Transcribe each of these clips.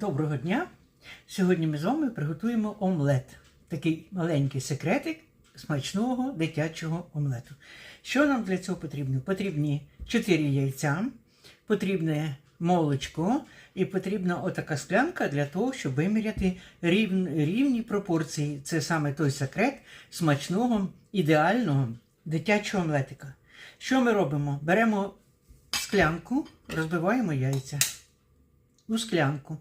Доброго дня! Сьогодні ми з вами приготуємо омлет. Такий маленький секретик смачного дитячого омлету. Що нам для цього потрібно? Потрібні 4 яйця, потрібне молочко і потрібна отака склянка для того, щоб виміряти рівн, рівні пропорції. Це саме той секрет смачного, ідеального дитячого омлетика. Що ми робимо? Беремо склянку, розбиваємо яйця у склянку.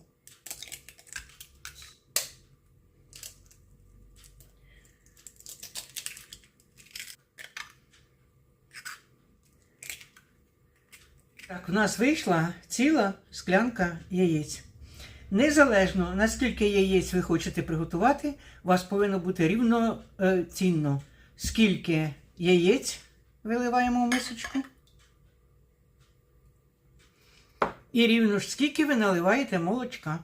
Так, у нас вийшла ціла склянка яєць. Незалежно наскільки яєць ви хочете приготувати, у вас повинно бути рівноцінно, скільки яєць виливаємо в мисочку. І рівно ж скільки ви наливаєте молочка.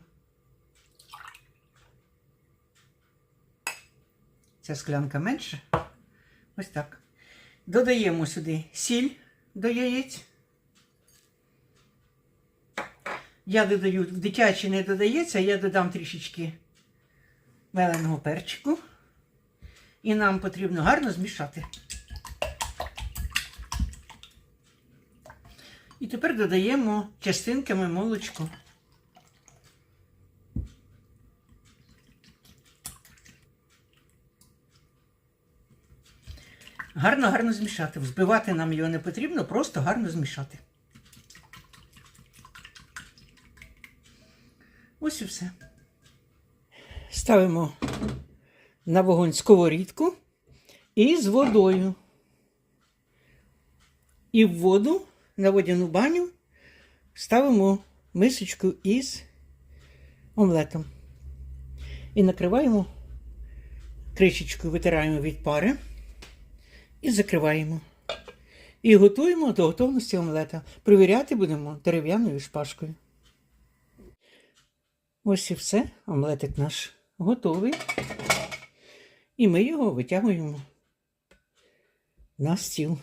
Ця склянка менше. Ось так. Додаємо сюди сіль до яєць. Я додаю, в дитячі не додається, я додам трішечки меленого перчику. І нам потрібно гарно змішати. І тепер додаємо частинками молочко. Гарно-гарно змішати. Взбивати нам його не потрібно, просто гарно змішати. Ось і все. Ставимо на вогонь сковорідку і з водою. І в воду на водяну баню ставимо мисочку із омлетом. І накриваємо кришечкою, витираємо від пари і закриваємо. І готуємо до готовності омлета. Провіряти будемо дерев'яною шпажкою. Ось і все. Омлетик наш готовий. І ми його витягуємо на стіл.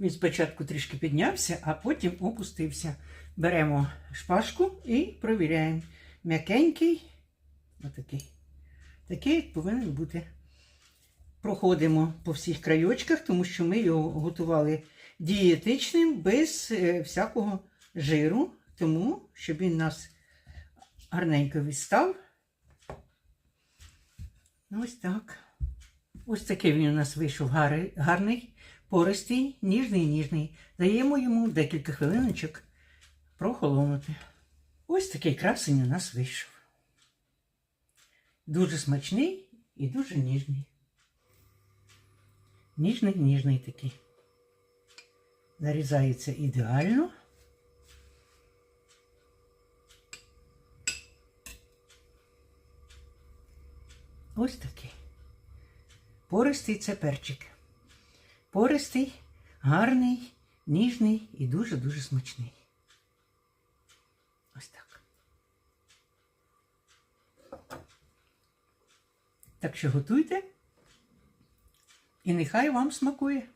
Він спочатку трішки піднявся, а потім опустився. Беремо шпажку і провіряємо. М'якенький, отакий. Такий повинен бути. Проходимо по всіх крайочках, тому що ми його готували дієтичним, без е, всякого жиру, тому щоб він нас гарненько відстав. Ось так. Ось такий він у нас вийшов гарний, гарний пористий, ніжний, ніжний. Даємо йому декілька хвилиночок прохолонути. Ось такий красень у нас вийшов. Дуже смачний і дуже ніжний. Ніжний, ніжний такий. Нарізається ідеально. Ось такий. Пористий це перчик. Пористий, гарний, ніжний і дуже-дуже смачний. Ось так. Так що готуйте. І нехай вам смакує.